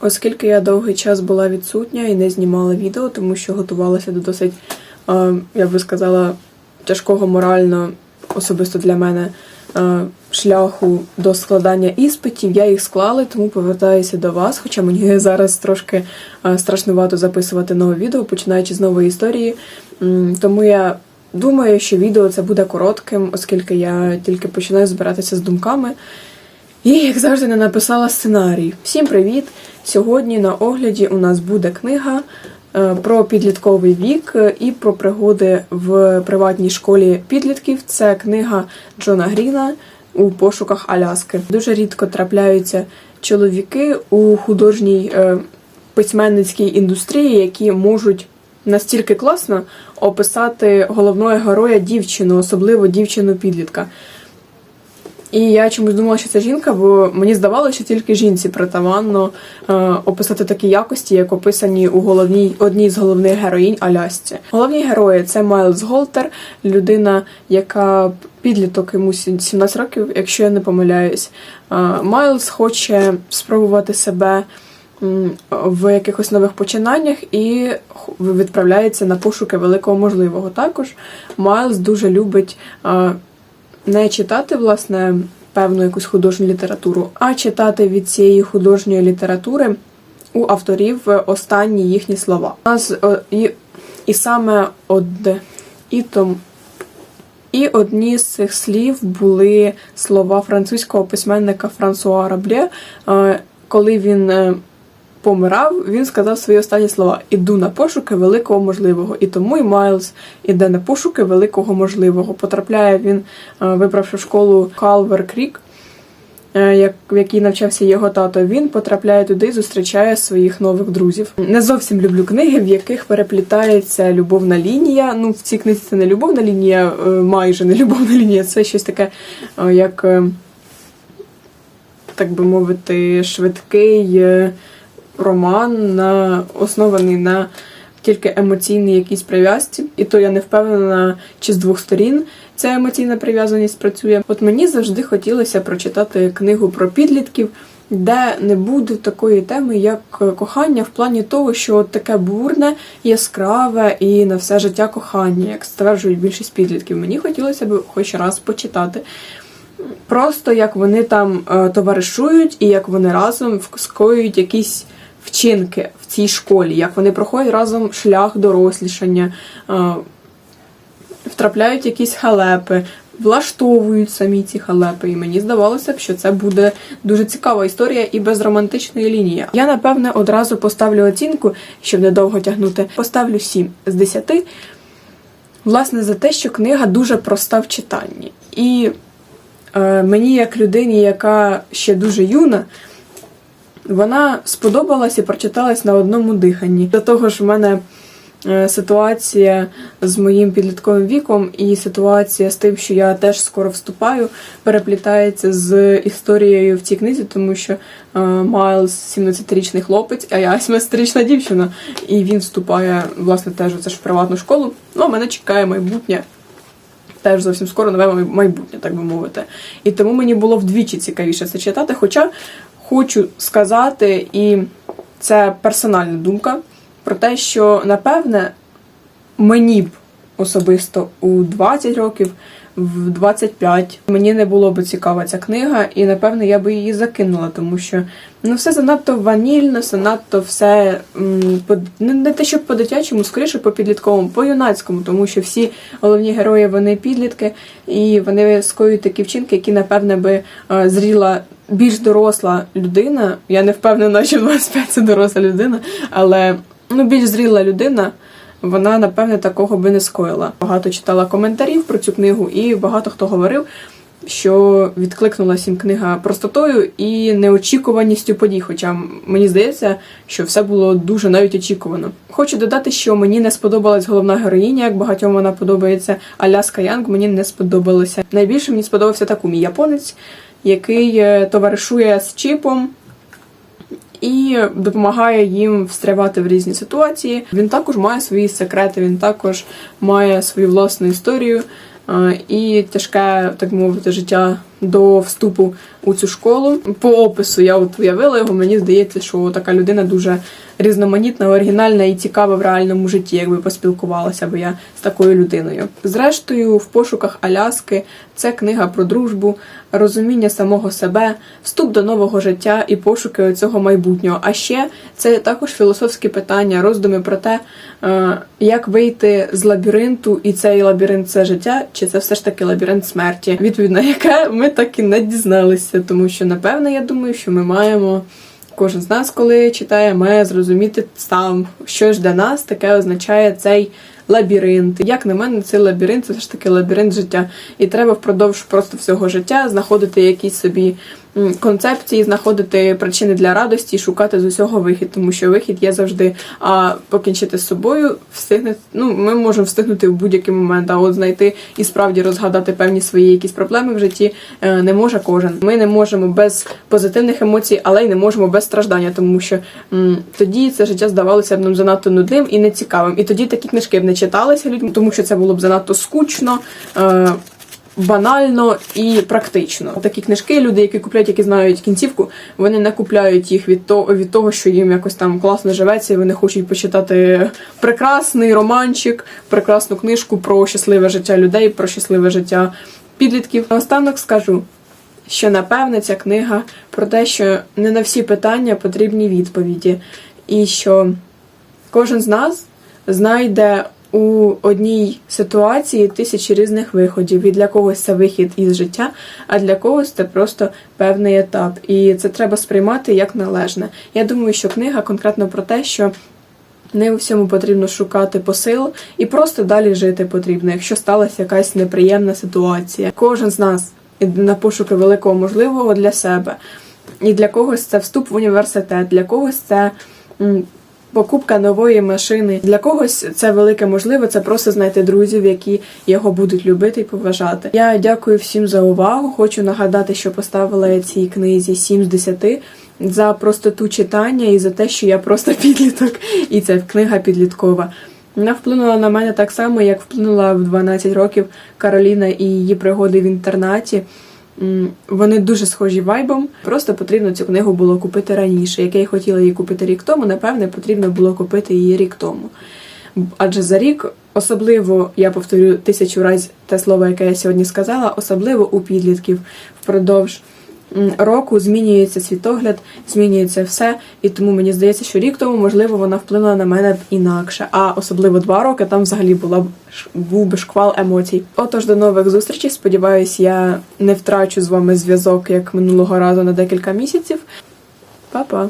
Оскільки я довгий час була відсутня і не знімала відео, тому що готувалася до досить, е, я би сказала, тяжкого морально, особисто для мене, е, шляху до складання іспитів, я їх склала, тому повертаюся до вас. Хоча мені зараз трошки е, страшнувато записувати нове відео, починаючи з нової історії. Тому я думаю, що відео це буде коротким, оскільки я тільки починаю збиратися з думками. І, як завжди, не написала сценарій. Всім привіт! Сьогодні на огляді у нас буде книга е, про підлітковий вік е, і про пригоди в приватній школі підлітків. Це книга Джона Гріна у пошуках Аляски. Дуже рідко трапляються чоловіки у художній е, письменницькій індустрії, які можуть настільки класно описати головного героя дівчину, особливо дівчину-підлітка. І я чомусь думала, що це жінка, бо мені здавалося, що тільки жінці притаманно е, описати такі якості, як описані у головній одній з головних героїнь Алясці. Головні герої це Майлз Голтер, людина, яка підліток йому 17 років, якщо я не помиляюсь. Е, Майлз хоче спробувати себе в якихось нових починаннях і відправляється на пошуки великого можливого. Також Майлз дуже любить. Не читати, власне, певну якусь художню літературу, а читати від цієї художньої літератури у авторів е, останні їхні слова. У нас е, і, і саме одне і том. І одні з цих слів були слова французького письменника Франсуа Раблє. Е, Коли він е, помирав, він сказав свої останні слова: Іду на пошуки великого можливого. І тому і Майлз іде на пошуки великого можливого. Потрапляє він, е, вибравши школу Калвер Крік, е, в якій навчався його тато. Він потрапляє туди і зустрічає своїх нових друзів. Не зовсім люблю книги, в яких переплітається любовна лінія. Ну, в цій книзі це не любовна лінія, е, майже не любовна лінія. Це щось таке, як. Так би мовити, швидкий роман, на, оснований на тільки емоційній якійсь прив'язці. І то я не впевнена, чи з двох сторін ця емоційна прив'язаність працює. От мені завжди хотілося прочитати книгу про підлітків, де не буде такої теми, як кохання, в плані того, що от таке бурне, яскраве і на все життя кохання, як стверджують більшість підлітків. Мені хотілося б хоч раз почитати. Просто як вони там е, товаришують і як вони разом скоюють якісь вчинки в цій школі, як вони проходять разом шлях дорослішання, е, втрапляють якісь халепи, влаштовують самі ці халепи. І мені здавалося б, що це буде дуже цікава історія і без романтичної лінії. Я, напевне, одразу поставлю оцінку, щоб недовго тягнути. Поставлю 7 з 10. Власне, за те, що книга дуже проста в читанні. І е, мені, як людині, яка ще дуже юна, вона сподобалась і прочиталась на одному диханні. До того ж, в мене е, ситуація з моїм підлітковим віком і ситуація з тим, що я теж скоро вступаю, переплітається з історією в цій книзі, тому що е, Майлз 17-річний хлопець, а я 17-річна дівчина, і він вступає, власне, теж це ж в приватну школу. Ну, а мене чекає майбутнє теж зовсім скоро нове майбутнє, так би мовити. І тому мені було вдвічі цікавіше це читати. Хоча хочу сказати, і це персональна думка, про те, що напевне мені б особисто у 20 років, в 25 мені не було б цікава ця книга, і напевне я би її закинула, тому що ну все занадто ванільно, занадто все м, по не, те, що по-дитячому, скоріше по підлітковому, по юнацькому, тому що всі головні герої вони підлітки, і вони скоюють такі вчинки, які напевне би е, зріла. Більш доросла людина, я не впевнена, що 25 це доросла людина, але ну, більш зріла людина, вона, напевне, такого би не скоїла. Багато читала коментарів про цю книгу, і багато хто говорив, що відкликнулася їм книга простотою і неочікуваністю подій. Хоча мені здається, що все було дуже навіть очікувано. Хочу додати, що мені не сподобалась головна героїня, як багатьом вона подобається. Аляска Янг мені не сподобалося. Найбільше мені сподобався Такумі японець, який е, товаришує з Чіпом і допомагає їм встрявати в різні ситуації. Він також має свої секрети, він також має свою власну історію е, і тяжке, так мовити, життя до вступу у цю школу. По опису я от уявила його. Мені здається, що така людина дуже різноманітна, оригінальна і цікава в реальному житті, якби поспілкувалася би я з такою людиною. Зрештою, в пошуках Аляски це книга про дружбу, розуміння самого себе, вступ до нового життя і пошуки цього майбутнього. А ще це також філософські питання, роздуми про те, е, як вийти з лабіринту, і цей лабіринт це життя, чи це все ж таки лабіринт смерті. Відповідь на яке ми так і не дізналися, тому що напевне я думаю, що ми маємо. Кожен з нас, коли читає, має зрозуміти сам, що ж для нас таке означає цей лабіринт. Як на мене, цей лабіринт це все ж таки лабіринт життя. І треба впродовж просто всього життя знаходити якісь собі концепції, знаходити причини для радості шукати з усього вихід, тому що вихід є завжди. А покінчити з собою встигне. Ну, ми можемо встигнути в будь-який момент, а от знайти і справді розгадати певні свої якісь проблеми в житті е, не може кожен. Ми не можемо без позитивних емоцій, але й не можемо без страждання, тому що м, тоді це життя здавалося б нам занадто нудним і нецікавим. І тоді такі книжки б не читалися людьми, тому що це було б занадто скучно. Е, Банально і практично. Такі книжки, люди, які купляють, які знають кінцівку, вони не купляють їх від того, від того, що їм якось там класно живеться, і вони хочуть почитати прекрасний романчик, прекрасну книжку про щасливе життя людей, про щасливе життя підлітків. Наостанок скажу, що напевне ця книга про те, що не на всі питання потрібні відповіді, і що кожен з нас знайде у одній ситуації тисячі різних виходів. І для когось це вихід із життя, а для когось це просто певний етап. І це треба сприймати як належне. Я думаю, що книга конкретно про те, що. Не у всьому потрібно шукати посил і просто далі жити потрібно, якщо сталася якась неприємна ситуація. Кожен з нас іде на пошуки великого можливого для себе. І для когось це вступ в університет, для когось це покупка нової машини. Для когось це велике можливо, це просто знайти друзів, які його будуть любити і поважати. Я дякую всім за увагу. Хочу нагадати, що поставила цій книзі 7 з 10 за простоту читання і за те, що я просто підліток, і це книга підліткова. Вона вплинула на мене так само, як вплинула в 12 років Кароліна і її пригоди в інтернаті. Вони дуже схожі вайбом. Просто потрібно цю книгу було купити раніше. Як я хотіла її купити рік тому, напевне, потрібно було купити її рік тому. Адже за рік, особливо, я повторю тисячу разів те слово, яке я сьогодні сказала, особливо у підлітків впродовж року змінюється світогляд, змінюється все. І тому мені здається, що рік тому, можливо, вона вплинула на мене б інакше. А особливо два роки там взагалі була б був би шквал емоцій. Отож, до нових зустрічей. Сподіваюсь, я не втрачу з вами зв'язок як минулого разу на декілька місяців. Па-па!